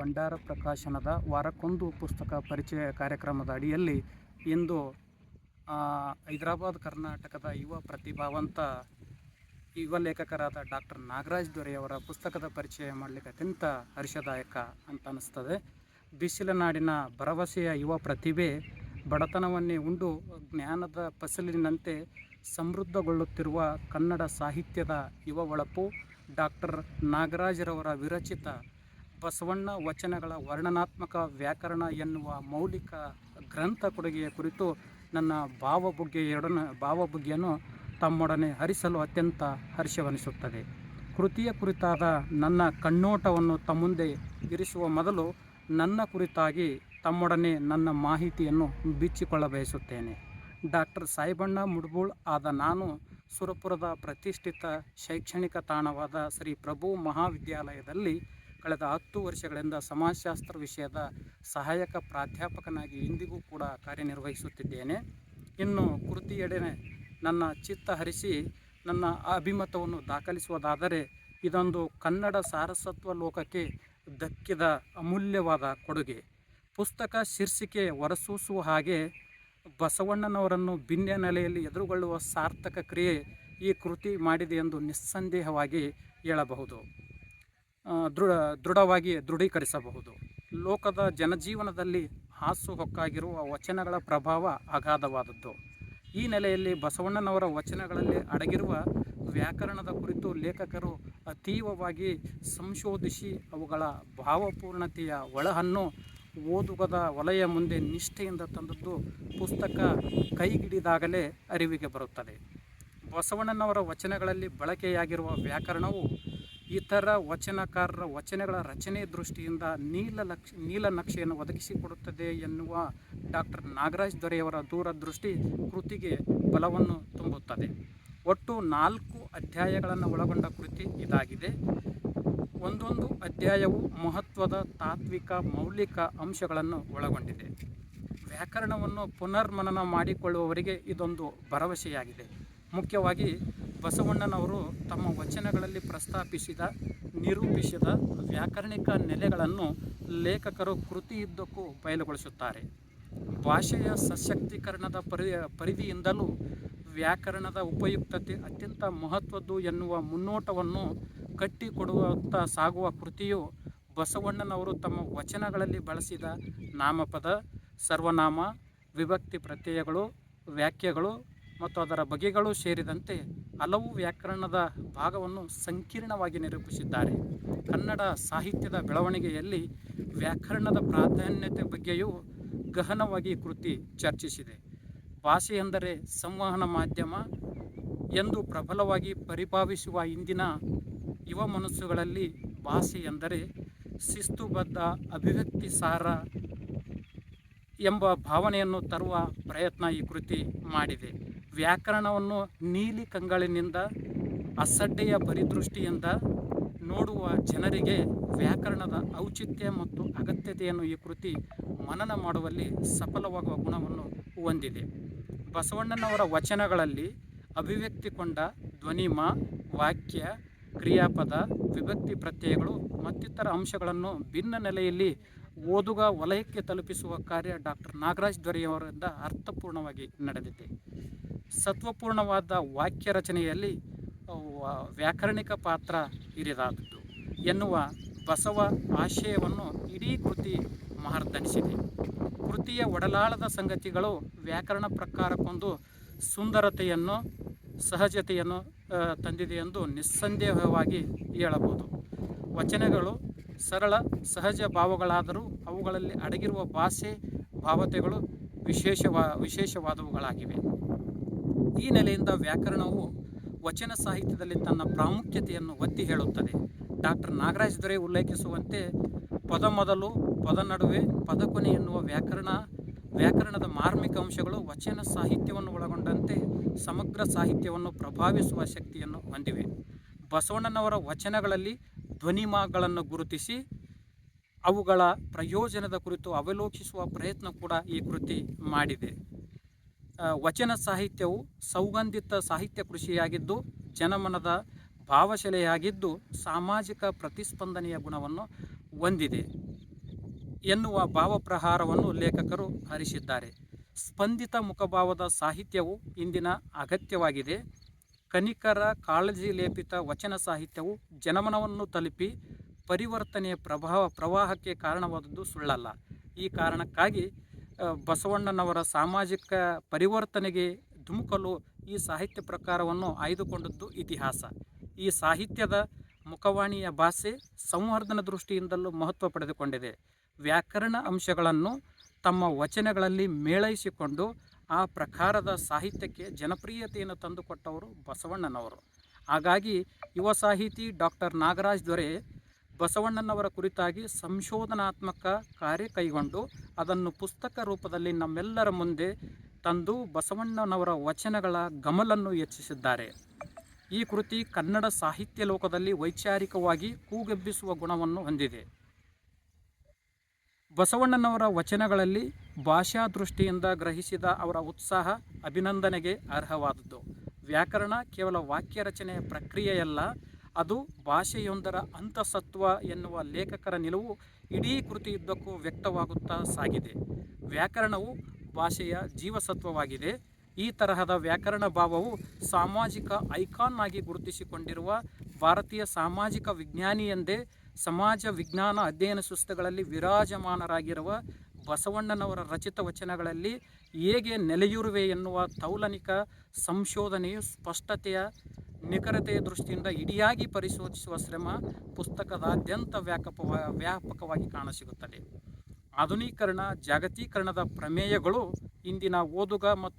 ಭಂಡಾರ ಪ್ರಕಾಶನದ ವಾರಕ್ಕೊಂದು ಪುಸ್ತಕ ಪರಿಚಯ ಕಾರ್ಯಕ್ರಮದ ಅಡಿಯಲ್ಲಿ ಇಂದು ಹೈದರಾಬಾದ್ ಕರ್ನಾಟಕದ ಯುವ ಪ್ರತಿಭಾವಂತ ಯುವ ಲೇಖಕರಾದ ಡಾಕ್ಟರ್ ನಾಗರಾಜ್ ದೊರೆಯವರ ಪುಸ್ತಕದ ಪರಿಚಯ ಮಾಡಲಿಕ್ಕೆ ಅತ್ಯಂತ ಹರ್ಷದಾಯಕ ಅಂತ ಅನ್ನಿಸ್ತದೆ ಬಿಸಿಲ ನಾಡಿನ ಭರವಸೆಯ ಯುವ ಪ್ರತಿಭೆ ಬಡತನವನ್ನೇ ಉಂಡು ಜ್ಞಾನದ ಫಸಲಿನಂತೆ ಸಮೃದ್ಧಗೊಳ್ಳುತ್ತಿರುವ ಕನ್ನಡ ಸಾಹಿತ್ಯದ ಯುವ ಒಳಪು ಡಾಕ್ಟರ್ ನಾಗರಾಜರವರ ವಿರಚಿತ ಬಸವಣ್ಣ ವಚನಗಳ ವರ್ಣನಾತ್ಮಕ ವ್ಯಾಕರಣ ಎನ್ನುವ ಮೌಲಿಕ ಗ್ರಂಥ ಕೊಡುಗೆಯ ಕುರಿತು ನನ್ನ ಭಾವಬುಗ್ಗೆಯೊಡನೆ ಭಾವಬುಗ್ಗೆಯನ್ನು ತಮ್ಮೊಡನೆ ಹರಿಸಲು ಅತ್ಯಂತ ಹರ್ಷವನಿಸುತ್ತದೆ. ಕೃತಿಯ ಕುರಿತಾದ ನನ್ನ ಕಣ್ಣೋಟವನ್ನು ತಮ್ಮುಂದೆ ಇರಿಸುವ ಮೊದಲು ನನ್ನ ಕುರಿತಾಗಿ ತಮ್ಮೊಡನೆ ನನ್ನ ಮಾಹಿತಿಯನ್ನು ಬಿಚ್ಚಿಕೊಳ್ಳಬಯಸುತ್ತೇನೆ ಡಾಕ್ಟರ್ ಸಾಯಿಬಣ್ಣ ಮುಡ್ಬೂಳ್ ಆದ ನಾನು ಸುರಪುರದ ಪ್ರತಿಷ್ಠಿತ ಶೈಕ್ಷಣಿಕ ತಾಣವಾದ ಶ್ರೀ ಪ್ರಭು ಮಹಾವಿದ್ಯಾಲಯದಲ್ಲಿ ಕಳೆದ ಹತ್ತು ವರ್ಷಗಳಿಂದ ಸಮಾಜಶಾಸ್ತ್ರ ವಿಷಯದ ಸಹಾಯಕ ಪ್ರಾಧ್ಯಾಪಕನಾಗಿ ಇಂದಿಗೂ ಕೂಡ ಕಾರ್ಯನಿರ್ವಹಿಸುತ್ತಿದ್ದೇನೆ. ಇನ್ನು ಕೃತಿಯೆಡೆ ನನ್ನ ಚಿತ್ತ ಹರಿಸಿ ನನ್ನ ಅಭಿಮತವನ್ನು ದಾಖಲಿಸುವುದಾದರೆ ಇದೊಂದು ಕನ್ನಡ ಸಾರಸತ್ವ ಲೋಕಕ್ಕೆ ದಕ್ಕಿದ ಅಮೂಲ್ಯವಾದ ಕೊಡುಗೆ. ಪುಸ್ತಕ ಶೀರ್ಷಿಕೆ ಹೊರಸೂಸುವ ಹಾಗೆ ಬಸವಣ್ಣನವರನ್ನು ಭಿನ್ನ ನೆಲೆಯಲ್ಲಿ ಎದುರುಗೊಳ್ಳುವ ಸಾರ್ಥಕ ಕ್ರಿಯೆ ಈ ಕೃತಿ ಮಾಡಿದೆ ಎಂದು ನಿಸ್ಸಂದೇಹವಾಗಿ ಹೇಳಬಹುದು. ದೃಢ, ದೃಢವಾಗಿ ದೃಢೀಕರಿಸಬಹುದು. ಲೋಕದ ಜನಜೀವನದಲ್ಲಿ ಹಾಸುಹೊಕ್ಕಾಗಿರುವ ವಚನಗಳ ಪ್ರಭಾವ ಅಗಾಧವಾದದ್ದು. ಈ ನೆಲೆಯಲ್ಲಿ ಬಸವಣ್ಣನವರ ವಚನಗಳಲ್ಲಿ ಅಡಗಿರುವ ವ್ಯಾಕರಣದ ಕುರಿತು ಲೇಖಕರು ಅತೀವವಾಗಿ ಸಂಶೋಧಿಸಿ ಅವುಗಳ ಭಾವಪೂರ್ಣತೆಯ ಒಳಹನ್ನು ಓದುಗದ ವಲಯ ಮುಂದೆ ನಿಷ್ಠೆಯಿಂದ ತಂದದ್ದು ಪುಸ್ತಕ ಕೈಗಿಡಿದಾಗಲೇ ಅರಿವಿಗೆ ಬರುತ್ತದೆ. ಬಸವಣ್ಣನವರ ವಚನಗಳಲ್ಲಿ ಬಳಕೆಯಾಗಿರುವ ವ್ಯಾಕರಣವು ಇತರ ವಚನಕಾರರ ವಚನಗಳ ರಚನೆ ದೃಷ್ಟಿಯಿಂದ ನೀಲ ಲಕ್ಷ ನೀಲನಕ್ಷೆಯನ್ನು ಒದಗಿಸಿಕೊಡುತ್ತದೆ ಎನ್ನುವ ಡಾಕ್ಟರ್ ನಾಗರಾಜ್ ದೊರೆಯವರ ದೂರದೃಷ್ಟಿ ಕೃತಿಗೆ ಬಲವನ್ನು ತುಂಬುತ್ತದೆ. ಒಟ್ಟು ನಾಲ್ಕು ಅಧ್ಯಾಯಗಳನ್ನು ಒಳಗೊಂಡ ಕೃತಿ ಇದಾಗಿದೆ. ಒಂದೊಂದು ಅಧ್ಯಾಯವು ಮಹತ್ವದ ತಾತ್ವಿಕ, ಮೌಲಿಕ ಅಂಶಗಳನ್ನು ಒಳಗೊಂಡಿದೆ. ವ್ಯಾಕರಣವನ್ನು ಪುನರ್ಮನನ ಮಾಡಿಕೊಳ್ಳುವವರಿಗೆ ಇದೊಂದು ಭರವಸೆಯಾಗಿದೆ. ಮುಖ್ಯವಾಗಿ ಬಸವಣ್ಣನವರು ತಮ್ಮ ವಚನಗಳಲ್ಲಿ ಪ್ರಸ್ತಾಪಿಸಿದ, ನಿರೂಪಿಸಿದ ವ್ಯಾಕರಣಿಕ ನೆಲೆಗಳನ್ನು ಲೇಖಕರು ಕೃತಿಯುದ್ದಕ್ಕೂ ಬಯಲುಗೊಳಿಸುತ್ತಾರೆ. ಭಾಷೆಯ ಸಶಕ್ತೀಕರಣದ ಪರಿ, ಪರಿಧಿಯಿಂದಲೂ ವ್ಯಾಕರಣದ ಉಪಯುಕ್ತತೆ ಅತ್ಯಂತ ಮಹತ್ವದ್ದು ಎನ್ನುವ ಮುನ್ನೋಟವನ್ನು ಕಟ್ಟಿಕೊಡುವತ್ತ ಸಾಗುವ ಕೃತಿಯು ಬಸವಣ್ಣನವರು ತಮ್ಮ ವಚನಗಳಲ್ಲಿ ಬಳಸಿದ ನಾಮಪದ, ಸರ್ವನಾಮ, ವಿಭಕ್ತಿ ಪ್ರತ್ಯಯಗಳು, ವ್ಯಾಖ್ಯೆಗಳು ಮತ್ತು ಅದರ ಬಗೆಗಳು ಸೇರಿದಂತೆ ಹಲವು ವ್ಯಾಕರಣದ ಭಾಗವನ್ನು ಸಂಕೀರ್ಣವಾಗಿ ನಿರೂಪಿಸಿದ್ದಾರೆ. ಕನ್ನಡ ಸಾಹಿತ್ಯದ ಬೆಳವಣಿಗೆಯಲ್ಲಿ ವ್ಯಾಕರಣದ ಪ್ರಾಧಾನ್ಯತೆ ಬಗ್ಗೆಯೂ ಗಹನವಾಗಿ ಕೃತಿ ಚರ್ಚಿಸಿದೆ. ಭಾಷೆ ಎಂದರೆ ಸಂವಹನ ಮಾಧ್ಯಮ ಎಂದು ಪ್ರಬಲವಾಗಿ ಪರಿಭಾವಿಸುವ ಇಂದಿನ ಯುವ ಮನಸ್ಸುಗಳಲ್ಲಿ ಭಾಷೆ ಎಂದರೆ ಶಿಸ್ತುಬದ್ಧ ಅಭಿವ್ಯಕ್ತಿ ಸಾರ ಎಂಬ ಭಾವನೆಯನ್ನು ತರುವ ಪ್ರಯತ್ನ ಈ ಕೃತಿ ಮಾಡಿದೆ. ವ್ಯಾಕರಣವನ್ನು ನೀಲಿ ಕಂಗಳಿನಿಂದ ಅಸಡ್ಡೆಯ ಪರಿದೃಷ್ಟಿಯಿಂದ ನೋಡುವ ಜನರಿಗೆ ವ್ಯಾಕರಣದ ಔಚಿತ್ಯ ಮತ್ತು ಅಗತ್ಯತೆಯನ್ನು ಈ ಕೃತಿ ಮನನ ಮಾಡುವಲ್ಲಿ ಸಫಲವಾಗುವ ಗುಣವನ್ನು ಹೊಂದಿದೆ. ಬಸವಣ್ಣನವರ ವಚನಗಳಲ್ಲಿ ಅಭಿವ್ಯಕ್ತಿಕೊಂಡ ಧ್ವನಿಮ ವಾಕ್ಯ, ಕ್ರಿಯಾಪದ, ವಿಭಕ್ತಿ ಪ್ರತ್ಯಯಗಳು ಮತ್ತಿತರ ಅಂಶಗಳನ್ನು ಭಿನ್ನ ನೆಲೆಯಲ್ಲಿ ಓದುಗ ವಲಯಕ್ಕೆ ತಲುಪಿಸುವ ಕಾರ್ಯ ಡಾಕ್ಟರ್ ನಾಗರಾಜ್ ದೊರೆಯವರಿಂದ ಅರ್ಥಪೂರ್ಣವಾಗಿ ನಡೆದಿದೆ. ಸತ್ವಪೂರ್ಣವಾದ ವಾಕ್ಯ ರಚನೆಯಲ್ಲಿ ವ್ಯಾಕರಣಿಕ ಪಾತ್ರ ಹಿರಿದಾದದ್ದು. ಎನ್ನುವ ಬಸವ ಆಶಯವನ್ನು ಇಡೀ ಕೃತಿ ಮಹರ್ದನಿಸಿದೆ. ಕೃತಿಯ ಒಡಲಾಳದ ಸಂಗತಿಗಳು ವ್ಯಾಕರಣ ಪ್ರಕಾರಕ್ಕೊಂದು ಸುಂದರತೆಯನ್ನು, ಸಹಜತೆಯನ್ನು ತಂದಿದೆ ಎಂದು ನಿಸ್ಸಂದೇಹವಾಗಿ ಹೇಳಬಹುದು. ವಚನಗಳು ಸರಳ, ಸಹಜ ಭಾವಗಳಾದರೂ ಅವುಗಳಲ್ಲಿ ಅಡಗಿರುವ ಭಾಷೆ, ಭಾವತೆಗಳು ವಿಶೇಷವಾ, ವಿಶೇಷವಾದವುಗಳಾಗಿವೆ. ಈ ನೆಲೆಯಿಂದ ವ್ಯಾಕರಣವು ವಚನ ಸಾಹಿತ್ಯದಲ್ಲಿ ತನ್ನ ಪ್ರಾಮುಖ್ಯತೆಯನ್ನು ಒತ್ತಿ ಹೇಳುತ್ತದೆ. ಡಾಕ್ಟರ್ ನಾಗರಾಜ್ ದೊರೆ ಉಲ್ಲೇಖಿಸುವಂತೆ, ಪದ ಮೊದಲು, ಪದ ನಡುವೆ, ಪದ ಕೊನೆ ಎನ್ನುವ ವ್ಯಾಕರಣ, ವ್ಯಾಕರಣದ ಮಾರ್ಮಿಕ ಅಂಶಗಳು ವಚನ ಸಾಹಿತ್ಯವನ್ನು ಒಳಗೊಂಡಂತೆ ಸಮಗ್ರ ಸಾಹಿತ್ಯವನ್ನು ಪ್ರಭಾವಿಸುವ ಶಕ್ತಿಯನ್ನು ಹೊಂದಿವೆ. ಬಸವಣ್ಣನವರ ವಚನಗಳಲ್ಲಿ ಧ್ವನಿಮಾಗಳನ್ನು ಗುರುತಿಸಿ, ಅವುಗಳ ಪ್ರಯೋಜನದ ಕುರಿತು ಅವಲೋಕಿಸುವ ಪ್ರಯತ್ನ ಕೂಡ ಈ ಕೃತಿ ಮಾಡಿದೆ. ವಚನ ಸಾಹಿತ್ಯವು ಸೌಗಂಧಿತ ಸಾಹಿತ್ಯ ಕೃಷಿಯಾಗಿದ್ದು, ಜನಮನದ ಭಾವಶಲೆಯಾಗಿದ್ದು, ಸಾಮಾಜಿಕ ಪ್ರತಿಸ್ಪಂದನೆಯ ಗುಣವನ್ನು ಹೊಂದಿದೆ ಎನ್ನುವ ಭಾವಪ್ರಹಾರವನ್ನು ಲೇಖಕರು ಹರಿಸಿದ್ದಾರೆ. ಸ್ಪಂದಿತ ಮುಖಭಾವದ ಸಾಹಿತ್ಯವು ಇಂದಿನ ಅಗತ್ಯವಾಗಿದೆ. ಕನಿಕರ ಕಾಳಜಿ ಲೇಪಿತ ವಚನ ಸಾಹಿತ್ಯವು ಜನಮನವನ್ನು ತಲುಪಿ ಪರಿವರ್ತನೆಯ ಪ್ರಭಾವ ಪ್ರವಾಹಕ್ಕೆ ಕಾರಣವಾದದ್ದು ಸುಳ್ಳಲ್ಲ. ಈ ಕಾರಣಕ್ಕಾಗಿ ಬಸವಣ್ಣನವರ ಸಾಮಾಜಿಕ ಪರಿವರ್ತನೆಗೆ ಧುಮುಕಲು ಈ ಸಾಹಿತ್ಯ ಪ್ರಕಾರವನ್ನು ಆಯ್ದುಕೊಂಡದ್ದು ಇತಿಹಾಸ. ಈ ಸಾಹಿತ್ಯದ ಮುಖವಾಣಿಯ ಭಾಷೆ ಸಂವರ್ಧನ ದೃಷ್ಟಿಯಿಂದಲೂ ಮಹತ್ವ ಪಡೆದುಕೊಂಡಿದೆ. ವ್ಯಾಕರಣ ಅಂಶಗಳನ್ನು ತಮ್ಮ ವಚನಗಳಲ್ಲಿ ಮೇಳೈಸಿಕೊಂಡು ಆ ಪ್ರಕಾರದ ಸಾಹಿತ್ಯಕ್ಕೆ ಜನಪ್ರಿಯತೆಯನ್ನು ತಂದುಕೊಟ್ಟವರು ಬಸವಣ್ಣನವರು. ಹಾಗಾಗಿ ಯುವ ಸಾಹಿತಿ ಡಾಕ್ಟರ್ ನಾಗರಾಜ್ ದೊರೆ ಬಸವಣ್ಣನವರ ಕುರಿತಾಗಿ ಸಂಶೋಧನಾತ್ಮಕ ಕಾರ್ಯ ಕೈಗೊಂಡು ಅದನ್ನು ಪುಸ್ತಕ ರೂಪದಲ್ಲಿ ನಮ್ಮೆಲ್ಲರ ಮುಂದೆ ತಂದು ಬಸವಣ್ಣನವರ ವಚನಗಳ ಗಮಲನ್ನು ಹೆಚ್ಚಿಸಿದ್ದಾರೆ. ಈ ಕೃತಿ ಕನ್ನಡ ಸಾಹಿತ್ಯ ಲೋಕದಲ್ಲಿ ವೈಚಾರಿಕವಾಗಿ ಕೂಗೆಬ್ಬಿಸುವ ಗುಣವನ್ನು ಹೊಂದಿದೆ. ಬಸವಣ್ಣನವರ ವಚನಗಳಲ್ಲಿ ಭಾಷಾ ದೃಷ್ಟಿಯಿಂದ ಗ್ರಹಿಸಿದ ಅವರ ಉತ್ಸಾಹ ಅಭಿನಂದನೆಗೆ ಅರ್ಹವಾದದ್ದು. ವ್ಯಾಕರಣ ಕೇವಲ ವಾಕ್ಯ ರಚನೆಯ ಪ್ರಕ್ರಿಯೆಯಲ್ಲ ಅದು ಭಾಷೆಯೊಂದರ ಅಂತಸತ್ವ ಎನ್ನುವ ಲೇಖಕರ ನಿಲುವು ಇಡೀ ಕೃತಿಯುದ್ದಕ್ಕೂ ವ್ಯಕ್ತವಾಗುತ್ತಾ ಸಾಗಿದೆ. ವ್ಯಾಕರಣವು ಭಾಷೆಯ ಜೀವಸತ್ವವಾಗಿದೆ. ಈ ತರಹದ ವ್ಯಾಕರಣ ಭಾವವು ಸಾಮಾಜಿಕ ಐಕಾನ್ ಆಗಿ ಗುರುತಿಸಿಕೊಂಡಿರುವ ಭಾರತೀಯ ಸಾಮಾಜಿಕ ವಿಜ್ಞಾನಿ ಎಂದೇ ಸಮಾಜ ವಿಜ್ಞಾನ ಅಧ್ಯಯನ ಸಂಸ್ಥೆಗಳಲ್ಲಿ ವಿರಾಜಮಾನರಾಗಿರುವ ಬಸವಣ್ಣನವರ ರಚಿತ ವಚನಗಳಲ್ಲಿ ಹೇಗೆ ನೆಲೆಯೂರುವೆ ಎನ್ನುವ ತೌಲನಿಕ ಸಂಶೋಧನೆಯು ಸ್ಪಷ್ಟತೆಯ ನಿಖರತೆಯ ದೃಷ್ಟಿಯಿಂದ ಇಡಿಯಾಗಿ ಪರಿಶೋಧಿಸುವ ಶ್ರಮ ಪುಸ್ತಕದಾದ್ಯಂತ ವ್ಯಾಪಕ ವ್ಯಾಪಕವಾಗಿ ಕಾಣಸಿಗುತ್ತದೆ. ಆಧುನೀಕರಣ, ಜಾಗತೀಕರಣದ ಪ್ರಮೇಯಗಳು ಇಂದಿನ ಓದುಗ ಮತ್ತು